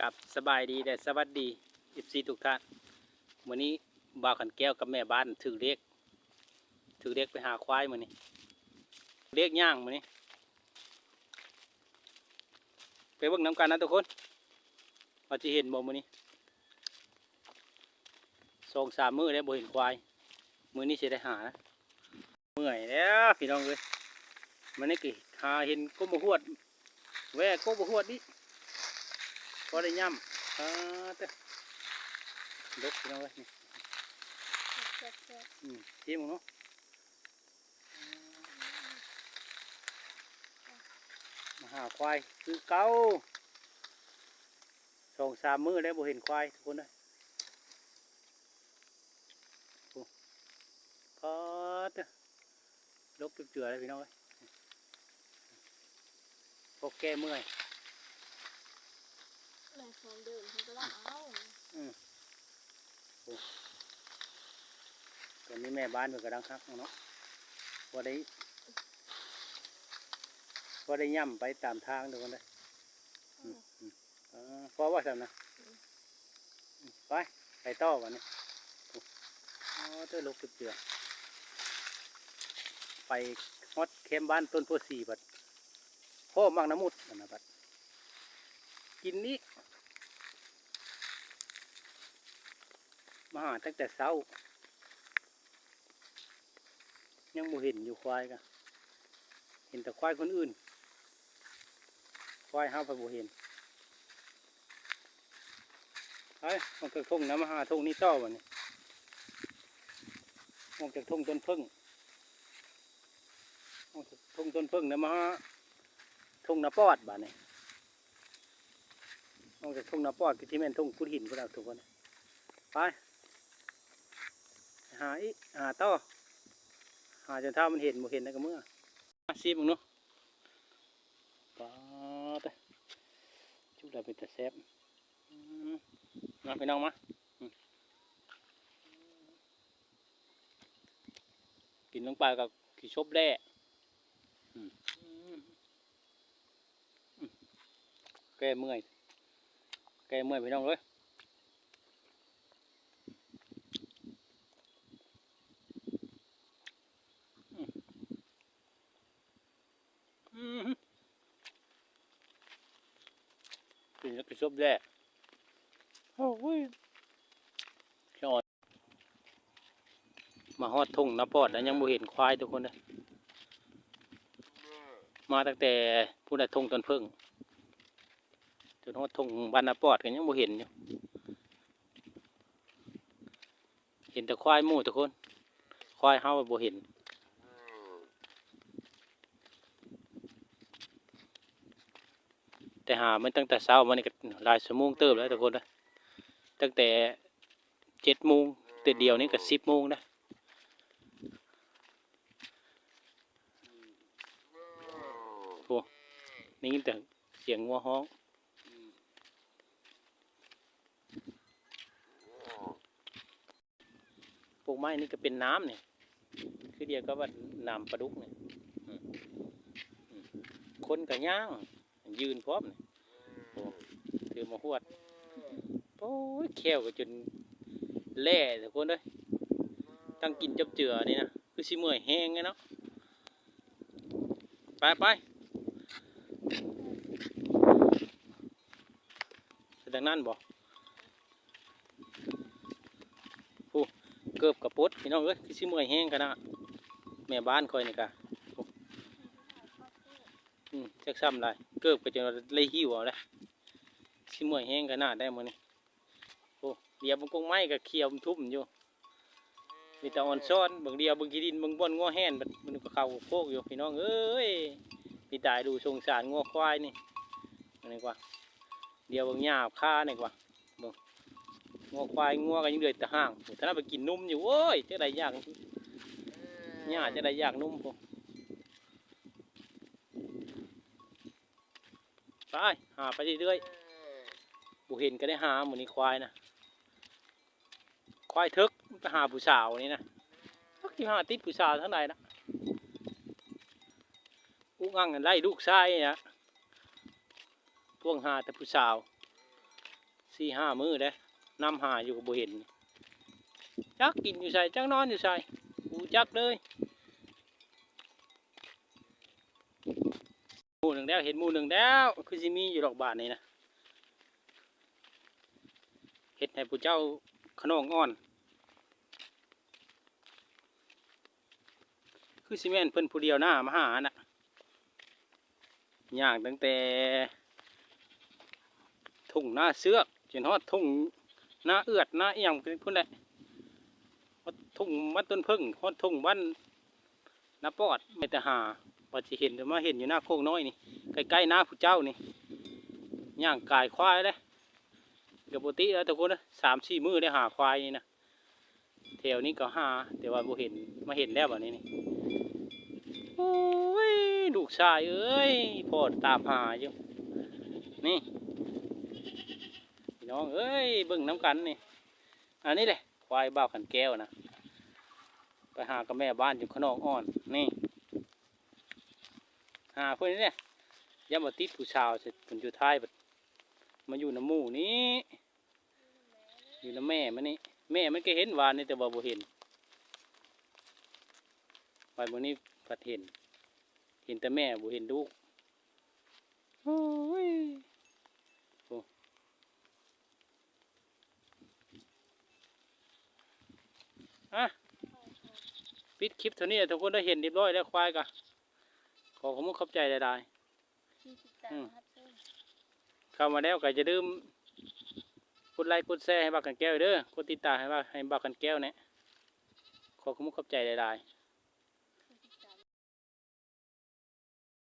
กับสบายดีแต่สวัสดีอิซีทุกท่านวันนี้บ่าวขันแก้วกับแม่บ้านถือเรียกถือเรียกไปหาควายมือนี้เรียกย่างมือนี้ไปเบิ่งน้ำกันนะทุกคนว่าจะเห็นบ่มือนี้สองสามมือแล้วบ่เห็นควายมือนี้จะได้หานะเมื่อยแล้วพี่น้องเลยมันนี่กี่หาเห็นก้มบหวดแวกก้มบหวดดิ พอได้ย่ำอ่าเต้ลกพี่น้องเว้ยนี่อืมชิมมึงเนาะมาหาควายคือเก่าสองสามมือแล้วบ่เห็นควายทุกคนเลยโอ้พอเต้ลกเจือๆเลยพี่น้องเว้ยพวกแก้เมื่อย ในของเดิมเขาก็ต้องเอาตอนนี้แม่บ้านเพิ่นกำลังฮักเนาะพอได้พอได้ย่ำไปตามทางทุกคนเลยอืมอืมอ่าพอว่าสันนะไปไปต่อวันนี้อ๋อเธอลกเจือไปฮอดเข้มบ้านต้นโพสีบัดพ่อมักน้ำมุดนะบัดกินนี้ มาหาตั้งแต่เช้า ยังบ่เห็นอยู่ควายกะเห็นแต่ควายคนอื่น ควายเฮาไปบ่เห็นไปออกจากทุ่งน้ำมาหาทุ่งนี้ต่อวันนี้ออกจากทุ่งต้นพึ่งออกจากทุ่งต้นพึ่งน้ำมาหาทุ่งนาปอดบ้านนี้ออกจากทุ่งนาปอดก็ที่แม่นทุ่งกุดหินพวกเราทุกคนไป หาอีกหาต่อหาจนถ้ามันเห็นบ่เห็นแล้ก็เมื่อมาซีบมึงเนาะปาดจุดเราเป็นแต่แซบมาไปน้องมากินลงไปกับขี้ชบแร่แก้เมื่อย แก้เมื่อยพี่น้องเลย กินแล้วก็ชบแย่โอ้ยชอดมาฮอดทุ่งนาปอดแล้วยังบ่เห็นควายทุกคนเลยมาตั้งแต่ผู้ใดทุ่งต้นพึ่งจนฮอดทุ่งบ้านนาปอดกันยังบ่เห็นอยู่เห็นแต่ควายหมู่ทุกคน ควายเฮาบ่เห็น แต่หามันตั้งแต่เช้ามันก็หลายชั่วโมงเติบแล้วทุกคนนะตั้งแต่เจ็ดโมงแต่เดียวนี่ก็สิบโมงนะโอ้นี่แต่เสียงงัวฮ้องปลูกไม้นี่ก็เป็นน้ำเนี่ยคือเดียวก็ว่าน้ำปลาดุกเนี่ยคนกับย่าง ยืนพร้อมนี่โอ้ถือมาหวดโอ้ยแควก็จนแล่ทุกคนเลยตั้งกินจับเจือนี่นะคือสิเมื่อยแห้งไงเนาะไปไปดังนั้นบอกโอ้เกือบกระปุดพี่น้องเอ้ยคือสิเมื่อยแห้งกันนะแม่บ้านคอยนี่กะอืมจักซ้ำไร เกิบก็จะเลยหิวเอาเลยชิมวยแห้งขนาดได้มื้อนี้โอ้เดียวบางกงไม้ก็เขียวมันทุ่มอยู่มีแต่อ่อนซ้อนบางเดียวบางกีดินบางบ่นงัวแห้นมันก็เข้าโคกอยู่พี่น้องเอ้ยพี่ตายดูสงสารงัวควายนี่อันนี้กว่า เดียวบางหญ้าค่านี่กว่าบงงัวควายงัวก็ยังเดือดแต่ห่างถ้าน่าไปกินนุ่มอยู่โอ้ยจะได้ยากหญ้าจะได้ยากนุ่มพอ ไปหาไปเรื่อยๆบุเห็นก็ได้หาหมูนี้ควายนะควายทึกไปหาผู้สาวนี่นะทักที่หาติดผู้สาวทั้งใดนะอุ้งอังกันไล่ลูกชายนะพวงหาแต่ผู้สาวสี่ห้ามือเด้นำหาอยู่กับบ่เห็นจักกินอยู่ใส่จักนอนอยู่ใส่กูจักเลย หมู่หนึ่งแล้วเห็นหมู่หนึ่งแล้วคือสิมีอยู่ดอกบาทนี่นะเฮ็ดให้ผู้เจ้าขนองอ่อน คือซีเมนเพิ่นผู้เดียวหน้ามาหาน่ะย่างตั้งแต่ทุ่งหน้าเสือกจนฮอดทุ่งหน้าเอือดหน้าเอียงพุ่นแหละฮอดทุ่งบ้านต้นพึ่งฮอดทุ่งบ้านนาปอดไม่แต่หา พอจะเห็นเดี๋ยวมาเห็นอยู่หน้าโคกน้อยนี่ใกล้ๆหน้าผู้เจ้านี่ย่างกายควายเลยกับปกติแล้วแต่คนนะสามสี่มือได้หาควายนี่นะแถวนี้ก็หาแต่ว่าบ่เห็นมาเห็นแล้วแบบนี้นี่โอ้ยลูกชายเอ้ยพ่อตามหาอยู่นี่พี่น้องเอ้ยเบิ่งน้ำกันนี่อันนี้เลยควายบ้าขันแก้วนะไปหากับแม่บ้านอยู่ขางนองอ่อนนี่ หาเพื่อนนี่เนี่ยย่ามาติดผู้ชาวเสร็จผลอยู่ท้ายบัดมาอยู่น้ำหมู่นี้ อยู่น้ำแม่มันนี่แม่มันก็เห็นวานนี่แต่ว่าบ่เห็นไปบนนี้พัดเห็น เห็นแต่แม่บ่เห็นลูกโอ้ยโอ้อะปิดคลิปเท่านี้ทุกคนได้เห็นเรียบร้อยแล้วควายกะ ขอขอบคุณขอบใจหลายที่ติดตามฮัตเตอร์ๆเข้ามาแล้วก็จะดืมกดไลค์กดแชร์ให้บักกันแก้วเด้อกดติดตามให้บักให้บักกันแก้วเนี่ยขอขอบคุณขอบใจหลายๆ